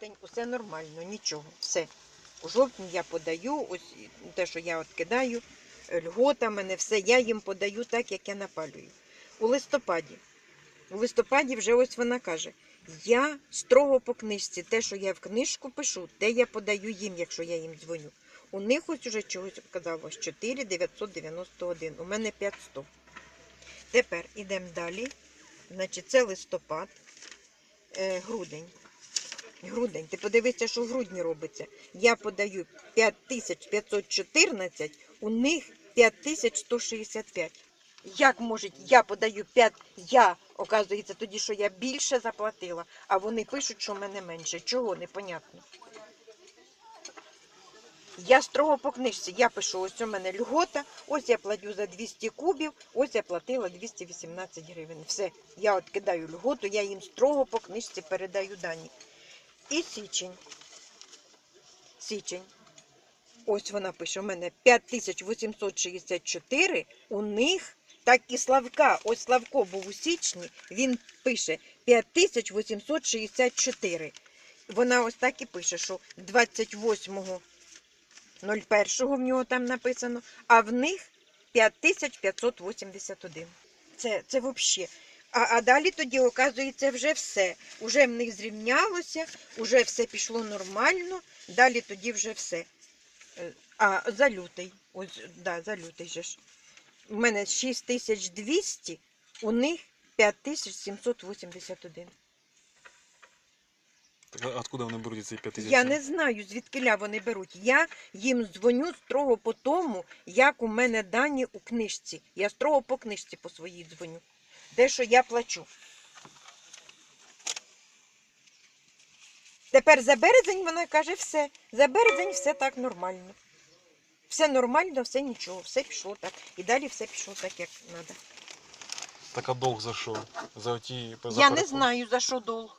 жовтень, усе нормально, нічого, все. У жовтні я подаю, ось те, що я от кидаю, е, льгота мене, все, я їм подаю так, як я напалюю. У листопаді. У листопаді вже ось вона каже: я строго по книжці, те, що я в книжку пишу, те я подаю їм, якщо я їм дзвоню. У них ось уже чогось показалось 4 991, у мене 500. Тепер ідемо далі. Значить, це листопад, е, грудень. Грудень. Ти подивися, що в грудні робиться. Я подаю 5514, у них 5165. Як може, я подаю 5, я, оказується, тоді, що я більше заплатила, а вони пишуть, що в мене менше. Чого, непонятно. Я строго по книжці. Я пишу, ось у мене льгота, ось я платю за 200 кубів, ось я платила 218 гривень. Все, я от кидаю льготу, я їм строго по книжці передаю дані. І січень. Січень. Ось вона пише, у мене 5864, у них так і Славка. Ось Славко був у січні, він пише 5864. Вона ось так і пише, що 28 01 в нього там написано, а в них 5581. Це, це взагалі. А, а далі тоді, оказується, вже все. Уже в них зрівнялося, вже все пішло нормально, далі тоді вже все. Е, А за лютий, ось, да, за лютий же ж. У мене 6200, у них 5781. Так а откуда вони беруть ці 5 тисяч? Я не знаю, звідкиля вони беруть. Я їм дзвоню строго по тому, як у мене дані у книжці. Я строго по книжці по своїй дзвоню. Те, що я плачу. Тепер за березень вона каже все. За березень все так нормально. Все нормально, все нічого, все пішло так. І далі все пішло так, як треба. Так а долг за що? За оті за Я не знаю, за що долг.